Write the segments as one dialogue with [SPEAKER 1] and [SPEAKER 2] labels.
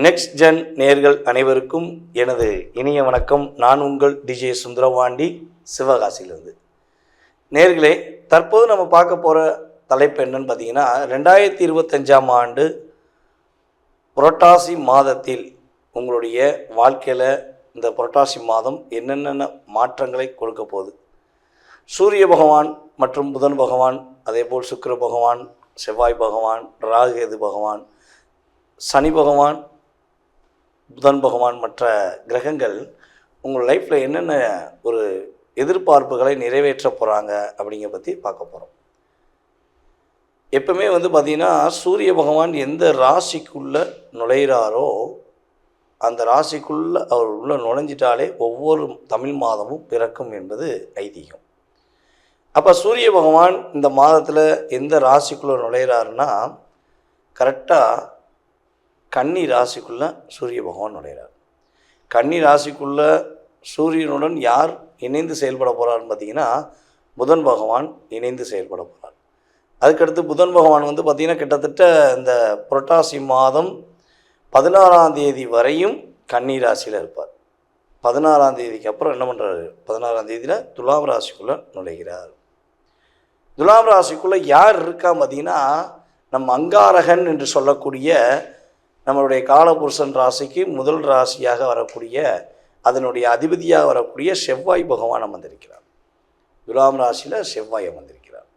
[SPEAKER 1] Next gen நேர்கள் அனைவருக்கும் எனது இனிய வணக்கம். நான் உங்கள் டிஜே சுந்தரவாண்டி சிவகாசியிலிருந்து. நேர்களே தற்போது நம்ம பார்க்க போகிற தலைப்பு என்னன்னு பார்த்தீங்கன்னா ரெண்டாயிரத்தி இருபத்தஞ்சாம் ஆண்டு புரட்டாசி மாதத்தில் உங்களுடைய வாழ்க்கையில் இந்த புரட்டாசி மாதம் என்னென்ன மாற்றங்களை கொடுக்க போகுது? சூரிய பகவான் மற்றும் புதன் பகவான் அதேபோல் சுக்கர பகவான் செவ்வாய் பகவான் ராகுகேது பகவான் சனி பகவான் புதன் பகவான் மற்ற கிரகங்கள் உங்கள் லைஃப்பில் என்னென்ன ஒரு எதிர்பார்ப்புகளை நிறைவேற்ற போகிறாங்க அப்படிங்கிற பற்றி பார்க்க போகிறோம் எப்பவுமே வந்து பார்த்திங்கன்னா சூரிய பகவான் எந்த ராசிக்குள்ளே நுழையிறாரோ அந்த ராசிக்குள்ளே அவர் உள்ளே நுழைஞ்சிட்டாலே ஒவ்வொரு தமிழ் மாதமும் பிறக்கும் என்பது ஐதீகம். அப்போ சூரிய பகவான் இந்த மாதத்தில் எந்த ராசிக்குள்ளே நுழையிறாருன்னா கரெக்டாக கன்னி ராசிக்குள்ளே சூரிய பகவான் நுழையிறார். கன்னி ராசிக்குள்ளே சூரியனுடன் யார் இணைந்து செயல்பட போகிறாருன்னு பார்த்தீங்கன்னா புதன் பகவான் இணைந்து செயல்பட போகிறார் அதுக்கடுத்து புதன் பகவான் வந்து பார்த்திங்கன்னா கிட்டத்தட்ட இந்த புரட்டாசி மாதம் பதினாறாம் தேதி வரையும் கன்னி ராசியில் இருப்பார். பதினாறாம் தேதிக்கு அப்புறம் என்ன பண்ணுறாரு பதினாறாம் தேதியில் துலாம் ராசிக்குள்ளே நுழைகிறார். துலாம் ராசிக்குள்ளே யார் இருக்கா பார்த்தீங்கன்னா நம்ம அங்காரகன் என்று சொல்லக்கூடிய நம்மளுடைய காலபுருஷன் ராசிக்கு முதல் ராசியாக வரக்கூடிய அதனுடைய அதிபதியாக வரக்கூடிய செவ்வாய் பகவான் அமர்ந்திருக்கிறார். துலாம் ராசியில் செவ்வாய் அமர்ந்திருக்கிறார்.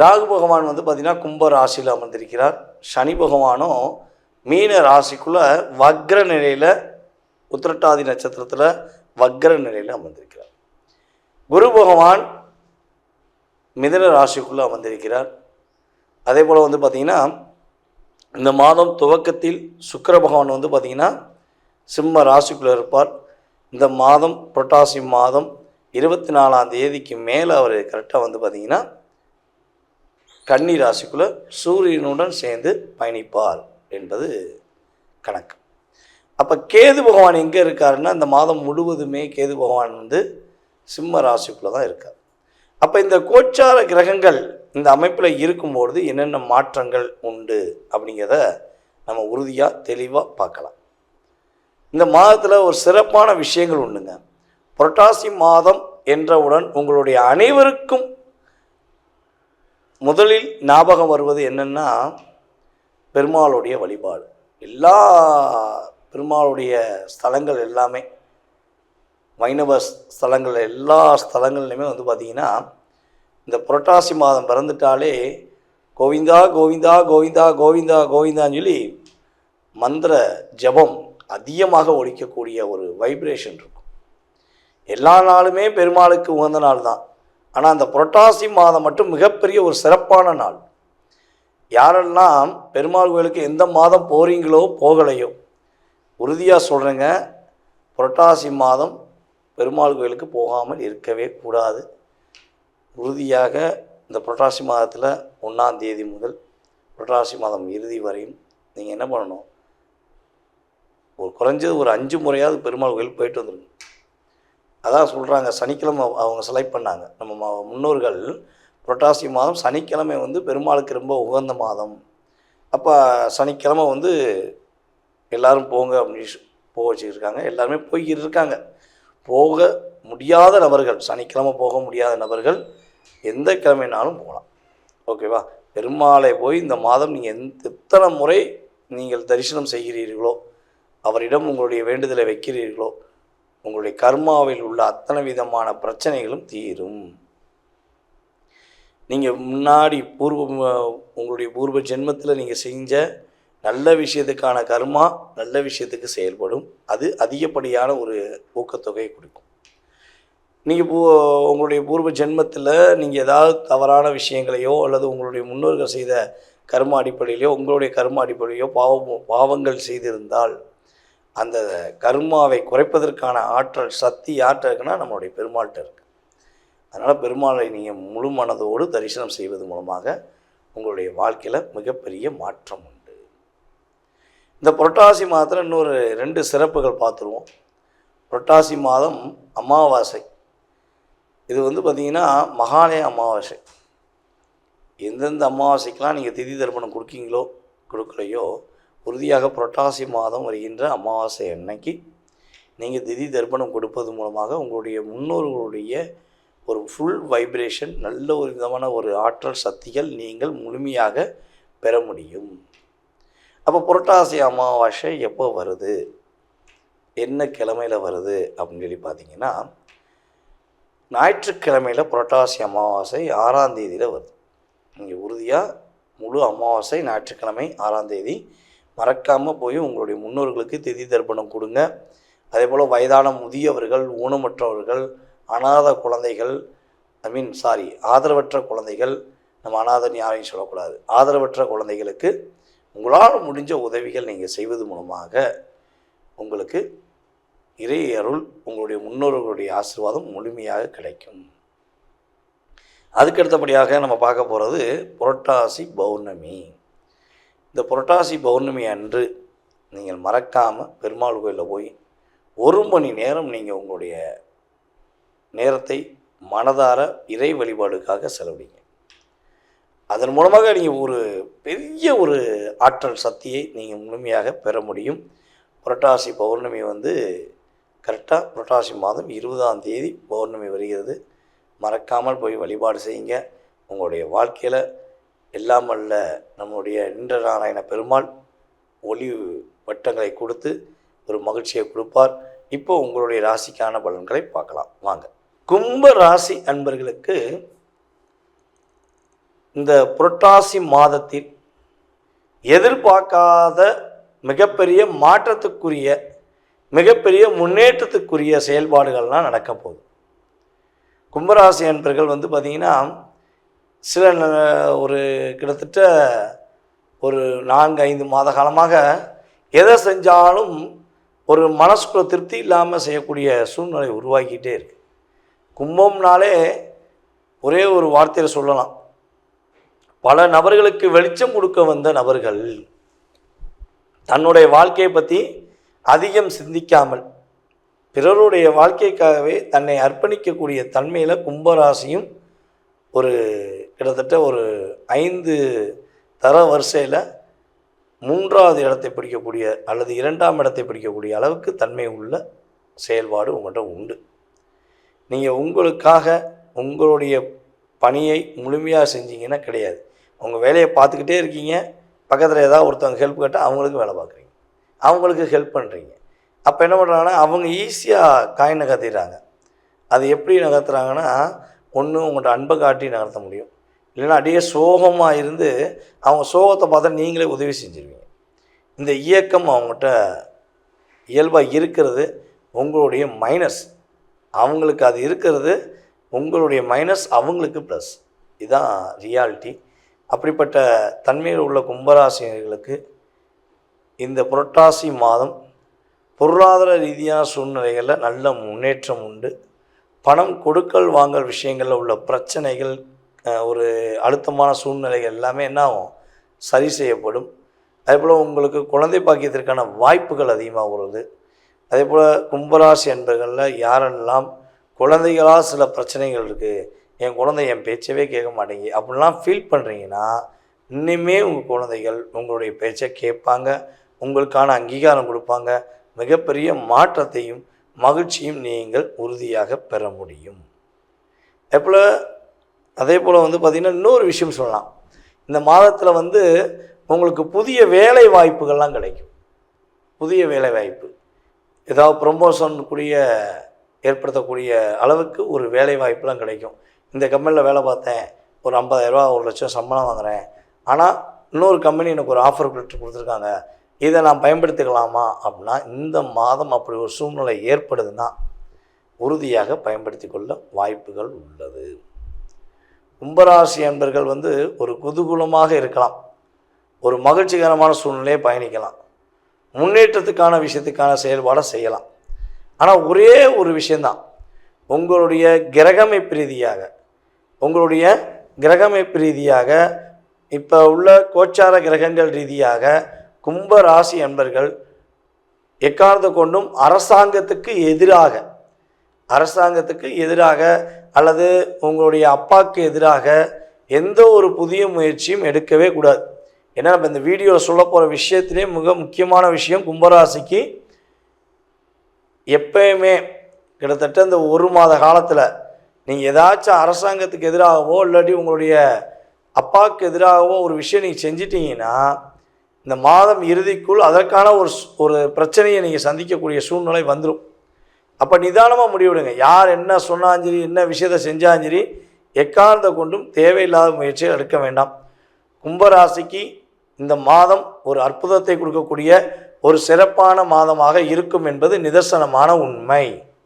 [SPEAKER 1] ராகு பகவான் வந்து பார்த்திங்கன்னா கும்ப ராசியில் அமர்ந்திருக்கிறார். சனி பகவானும் மீன ராசிக்குள்ளே வக்ர நிலையில் உத்திரட்டாதி நட்சத்திரத்தில் வக்ர நிலையில் அமர்ந்திருக்கிறார். குரு பகவான் மிதன ராசிக்குள்ளே அமர்ந்திருக்கிறார். அதே போல் வந்து பார்த்திங்கன்னா இந்த மாதம் துவக்கத்தில் சுக்கர பகவான் வந்து பார்த்திங்கன்னா சிம்ம ராசிக்குள்ளே இருப்பார். இந்த மாதம் புரட்டாசி மாதம் இருபத்தி நாலாம் தேதிக்கு மேலே அவர் கரெக்டாக வந்து பார்த்திங்கன்னா கன்னி ராசிக்குள்ளே சூரியனுடன் சேர்ந்து பயணிப்பார் என்பது கணக்கு. அப்போ கேது பகவான் எங்கே இருக்காருன்னா இந்த மாதம் முழுவதுமே கேது பகவான் வந்து சிம்ம ராசிக்குள்ளே தான் இருக்கார். அப்போ இந்த கோச்சார கிரகங்கள் இந்த அமைப்பில் இருக்கும்பொழுது என்னென்ன மாற்றங்கள் உண்டு அப்படிங்கிறத நம்ம உறுதியாக தெளிவாக பார்க்கலாம். இந்த மாதத்தில் ஒரு சிறப்பான விஷயங்கள் உண்டுங்க. புரட்டாசி மாதம் என்றவுடன் உங்களுடைய அனைவருக்கும் முதலில் ஞாபகம் வருவது என்னென்னா பெருமாளுடைய வழிபாடு. எல்லா பெருமாளுடைய ஸ்தலங்கள் எல்லாமே வைணவ ஸ்தலங்கள் எல்லா ஸ்தலங்கள்லையுமே வந்து பார்த்திங்கன்னா இந்த புரட்டாசி மாதம் பிறந்துட்டாலே கோவிந்தா கோவிந்தா கோவிந்தா கோவிந்தா கோவிந்தான்னு சொல்லி மந்திர ஜபம் அதிகமாக ஒழிக்கக்கூடிய ஒரு வைப்ரேஷன் இருக்கும். எல்லா நாளுமே பெருமாளுக்கு உகந்த நாள் தான். ஆனால் அந்த புரட்டாசி மாதம் மட்டும் மிகப்பெரிய ஒரு சிறப்பான நாள். யாரெல்லாம் பெருமாள் கோயிலுக்கு எந்த மாதம் போகிறீங்களோ போகலையோ உறுதியாக சொல்கிறேங்க புரட்டாசி மாதம் பெருமாள் கோயிலுக்கு போகாமல் இருக்கவே கூடாது. உறுதியாக இந்த புரட்டாசி மாதத்தில் ஒன்றாம் தேதி முதல் புரட்டாசி மாதம் இறுதி வரையும் நீங்கள் என்ன பண்ணணும்? ஒரு குறைஞ்சது ஒரு அஞ்சு முறையாவது பெருமாள் கோயில் போயிட்டு வந்துருங்க. அதான் சொல்கிறாங்க சனிக்கிழமை அவங்க செலக்ட் பண்ணாங்க. நம்ம முன்னோர்கள் புரட்டாசி மாதம் சனிக்கிழமை வந்து பெருமாளுக்கு ரொம்ப உகந்த மாதம். அப்போ சனிக்கிழமை வந்து எல்லோரும் போங்க அப்படின்னு போக வச்சுருக்காங்க. எல்லாருமே போய்கிட்டு இருக்காங்க. போக முடியாத நபர்கள் சனிக்கிழமை போக முடியாத நபர்கள் எந்த கிழமைனாலும் போகலாம். ஓகேவா? பெருமாளை போய் இந்த மாதம் நீங்கள் எந்த எத்தனை முறை நீங்கள் தரிசனம் செய்கிறீர்களோ அவரிடம் உங்களுடைய வேண்டுதலை வைக்கிறீர்களோ உங்களுடைய கர்மாவில் உள்ள அத்தனை விதமான பிரச்சனைகளும் தீரும். நீங்கள் முன்னாடி பூர்வ உங்களுடைய பூர்வ ஜென்மத்தில் நீங்கள் செஞ்ச நல்ல விஷயத்துக்கான கர்மா நல்ல விஷயத்துக்கு செயல்படும். அது அதிகப்படியான ஒரு ஊக்கத்தொகையை கொடுக்கும். நீங்கள் பூ உங்களுடைய பூர்வ ஜென்மத்தில் நீங்கள் ஏதாவது தவறான விஷயங்களையோ அல்லது உங்களுடைய முன்னோர்கள் செய்த கர்ம அடிப்படையிலையோ உங்களுடைய கர்ம அடிப்படையிலையோ பாவம் பாவங்கள் செய்திருந்தால் அந்த கர்மாவை குறைப்பதற்கான ஆற்றல் சக்தி யார்கிட்ட இருக்குன்னா நம்மளுடைய பெருமாள்கிட்ட இருக்குது அதனால் பெருமாளை நீங்கள் முழு மனதோடு தரிசனம் செய்வது மூலமாக உங்களுடைய வாழ்க்கையில் மிகப்பெரிய மாற்றம் உண்டு. இந்த புரட்டாசி மாதத்தில் இன்னொரு ரெண்டு சிறப்புகள் பார்த்துருவோம். புரட்டாசி மாதம் அமாவாசை. இது வந்து பார்த்திங்கன்னா மகாலய அமாவாசை. எந்தெந்த அமாவாசைக்கெலாம் நீங்கள் திதி தர்ப்பணம் கொடுக்கீங்களோ கொடுக்கலையோ உறுதியாக புரட்டாசி மாதம் வருகின்ற அமாவாசை அன்னைக்கு நீங்கள் திதி தர்ப்பணம் கொடுப்பது மூலமாக உங்களுடைய முன்னோர்களுடைய ஒரு ஃபுல் வைப்ரேஷன் நல்ல ஒரு விதமான ஒரு ஆற்றல் சக்திகள் நீங்கள் முழுமையாக பெற முடியும். அப்போ புரட்டாசி அமாவாசை எப்போ வருது? என்ன கிழமையில் வருது? அப்படின்னு சொல்லி பார்த்தீங்கன்னா ஞாயிற்றுக்கிழமையில் புரட்டாசி அமாவாசை ஆறாம் தேதியில் வருது. நீங்கள் உறுதியாக முழு அமாவாசை ஞாயிற்றுக்கிழமை ஆறாம் தேதி. மறக்காமல் போய் உங்களுடைய முன்னோர்களுக்கு திதி தர்ப்பணம் கொடுங்க. அதே போல் வயதான முதியவர்கள் ஊனமற்றவர்கள் அனாத குழந்தைகள் ஐ மீன் சாரி ஆதரவற்ற குழந்தைகள் நம்ம அனாதன் யாரையும் சொல்லக்கூடாது. ஆதரவற்ற குழந்தைகளுக்கு உங்களால் முடிஞ்ச உதவிகள் நீங்கள் செய்வது மூலமாக உங்களுக்கு இறை அருள் உங்களுடைய முன்னோர்களுடைய ஆசீர்வாதம் முழுமையாக கிடைக்கும். அதுக்கடுத்தபடியாக நம்ம பார்க்க போகிறது புரட்டாசி பௌர்ணமி. இந்த புரட்டாசி பௌர்ணமி அன்று நீங்கள் மறக்காமல் பெருமாள் கோயிலில் போய் ஒரு மணி நேரம் நீங்கள் உங்களுடைய நேரத்தை மனதார இறை வழிபாடுக்காக செலவிடுங்க. அதன் மூலமாக நீங்கள் ஒரு பெரிய ஒரு ஆற்றல் சக்தியை நீங்கள் முழுமையாக பெற முடியும். புரட்டாசி பௌர்ணமி வந்து கரெக்டாக புரட்டாசி மாதம் இருபதாம் தேதி பௌர்ணமி வருகிறது. மறக்காமல் போய் வழிபாடு செய்யுங்க. உங்களுடைய வாழ்க்கையில் எல்லாம் அல்ல நம்முடைய நின்ற நாராயண பெருமாள் ஒளி வட்டங்களை கொடுத்து ஒரு மகிழ்ச்சியை கொடுப்பார். இப்போ உங்களுடைய ராசிக்கான பலன்களை பார்க்கலாம். வாங்க. கும்ப ராசி அன்பர்களுக்கு இந்த புரட்டாசி மாதத்தில் எதிர்பார்க்காத மிகப்பெரிய மாற்றத்துக்குரிய மிகப்பெரிய முன்னேற்றத்துக்குரிய செயல்பாடுகள்லாம் நடக்க போகுது. கும்பராசி அன்பர்கள் வந்து பார்த்திங்கன்னா சில ஒரு கிட்டத்தட்ட ஒரு நான்கு ஐந்து மாத காலமாக எதை செஞ்சாலும் ஒரு மனசுக்குள்ள திருப்தி இல்லாமல் செய்யக்கூடிய சூழ்நிலை உருவாக்கிட்டே இருக்குது கும்பம்னாலே ஒரே ஒரு வார்த்தையில் சொல்லலாம். பல நபர்களுக்கு வெளிச்சம் கொடுக்க வந்த நபர்கள் தன்னுடைய வாழ்க்கையை பற்றி அதிகம் சிந்திக்காமல் பிறருடைய வாழ்க்கைக்காகவே தன்னை அர்ப்பணிக்கக்கூடிய தன்மையில் கும்பராசியும் ஒரு கிட்டத்தட்ட ஒரு ஐந்து தர வரிசையில் மூன்றாவது இடத்தை பிடிக்கக்கூடிய அல்லது இரண்டாம் இடத்தை பிடிக்கக்கூடிய அளவுக்கு தன்மை உள்ள செயல்பாடு உங்கள்கிட்ட உண்டு. நீங்கள் உங்களுக்காக உங்களுடைய பணியை முழுமையாக செஞ்சீங்கன்னா கிடையாது. உங்கள் வேலையை பார்த்துக்கிட்டே இருக்கீங்க. பக்கத்தில் ஏதாவது ஒருத்தவங்க ஹெல்ப் கேட்டால் அவங்களுக்கு வேலை பார்க்குறீங்க. அவங்களுக்கு ஹெல்ப் பண்ணுறீங்க அப்போ என்ன பண்ணுறாங்கன்னா அவங்க ஈஸியாக காய் நகர்த்திடுறாங்க. அது எப்படி நகர்த்துறாங்கன்னா ஒன்று உங்கள்கிட்ட அன்பை காட்டி நகர்த்த முடியும். இல்லைன்னா அப்படியே சோகமாக இருந்து அவங்க சோகத்தை பார்த்தா நீங்களே உதவி செஞ்சிருவீங்க. இந்த இயக்கம் அவங்ககிட்ட இயல்பாக இருக்கிறது உங்களுடைய மைனஸ் அவங்களுக்கு அது இருக்கிறது உங்களுடைய மைனஸ் அவங்களுக்கு ப்ளஸ் இதுதான் ரியாலிட்டி அப்படிப்பட்ட தன்மையில் உள்ள கும்பராசினர்களுக்கு இந்த புரட்டாசி மாதம் பொருளாதார ரீதியான சூழ்நிலைகளில் நல்ல முன்னேற்றம் உண்டு. பணம் கொடுக்கல் வாங்கல் விஷயங்களில் உள்ள பிரச்சனைகள் ஒரு அழுத்தமான சூழ்நிலைகள் எல்லாமே என்ன ஆகும்? சரி செய்யப்படும். அதே போல் உங்களுக்கு குழந்தை பாக்கியத்திற்கான வாய்ப்புகள் அதிகமாக வருது அதே போல் கும்பராசி என்பர்களில் யாரெல்லாம் குழந்தைகளாக சில பிரச்சனைகள் இருக்குது என் குழந்தை என் பேச்சவே கேட்க மாட்டேங்கி அப்படிலாம் ஃபீல் பண்ணுறீங்கன்னா இன்னுமே உங்கள் குழந்தைகள் உங்களுடைய பேச்சை கேட்பாங்க. உங்களுக்கான அங்கீகாரம் கொடுப்பாங்க. மிகப்பெரிய மாற்றத்தையும் மகிழ்ச்சியும் நீங்கள் உறுதியாக பெற முடியும். எப்போ அதே போல் வந்து பார்த்திங்கன்னா இன்னொரு விஷயம் சொல்லலாம். இந்த மாதத்தில் வந்து உங்களுக்கு புதிய வேலை வாய்ப்புகள்லாம் கிடைக்கும். புதிய வேலை வாய்ப்பு. ஏதாவது ப்ரொமோஷன் கூடிய ஏற்படுத்தக்கூடிய அளவுக்கு ஒரு வேலை வாய்ப்புலாம் கிடைக்கும். இந்த கம்பெனியில் வேலை பார்த்தேன். ஒரு ஐம்பதாயிரரூவா ஒரு லட்சம் சம்பளம் வாங்குறேன். ஆனால் இன்னொரு கம்பெனி எனக்கு ஒரு ஆஃபர் லெட்டர் கொடுத்துருக்காங்க. இதை நான் பயன்படுத்திக்கலாமா அப்படின்னா இந்த மாதம் அப்படி ஒரு சூழ்நிலை ஏற்படுதுன்னா உறுதியாக பயன்படுத்தி கொள்ள வாய்ப்புகள் உள்ளது. கும்பராசி அன்பர்கள் வந்து ஒரு குதூகூலமாக இருக்கலாம். ஒரு மகிழ்ச்சிகரமான சூழ்நிலையை பயணிக்கலாம். முன்னேற்றத்துக்கான விஷயத்துக்கான செயல்பாடை செய்யலாம். ஆனால் ஒரே ஒரு விஷயந்தான் உங்களுடைய கிரகமை ரீதியாக உங்களுடைய கிரகமை பிரீதியாக இப்போ உள்ள கோச்சார கிரகங்கள் ரீதியாக கும்ப ராசி அன்பர்கள் எக்காரணத்தை கொண்டும் அரசாங்கத்துக்கு எதிராக அரசாங்கத்துக்கு எதிராக அல்லது உங்களுடைய அப்பாவுக்கு எதிராக எந்த ஒரு புதிய முயற்சியும் எடுக்கவே கூடாது. ஏன்னா நம்ம இந்த வீடியோவில் சொல்ல போகிற விஷயத்திலே மிக முக்கியமான விஷயம் கும்பராசிக்கு எப்பயுமே கிட்டத்தட்ட இந்த ஒரு மாத காலத்தில் நீங்கள் ஏதாச்சும் அரசாங்கத்துக்கு எதிராகவோ இல்லாட்டி உங்களுடைய அப்பாவுக்கு எதிராகவோ ஒரு விஷயம் நீங்கள் செஞ்சிட்டிங்கன்னா இந்த மாதம் இறுதிக்குள் அதற்கான ஒரு ஒரு பிரச்சனையை நீங்கள் சந்திக்கக்கூடிய சூழ்நிலை வந்துடும் அப்போ நிதானமாக முடிவிடுங்க. யார் என்ன சொன்னாலும் சரி என்ன விஷயத்தை செஞ்சாலும் சரி எக்காரணத்தை கொண்டும் தேவையில்லாத முயற்சியை எடுக்க வேண்டாம். கும்பராசிக்கு இந்த மாதம் ஒரு அற்புதத்தை கொடுக்கக்கூடிய ஒரு சிறப்பான மாதமாக இருக்கும் என்பது நிதர்சனமான உண்மை.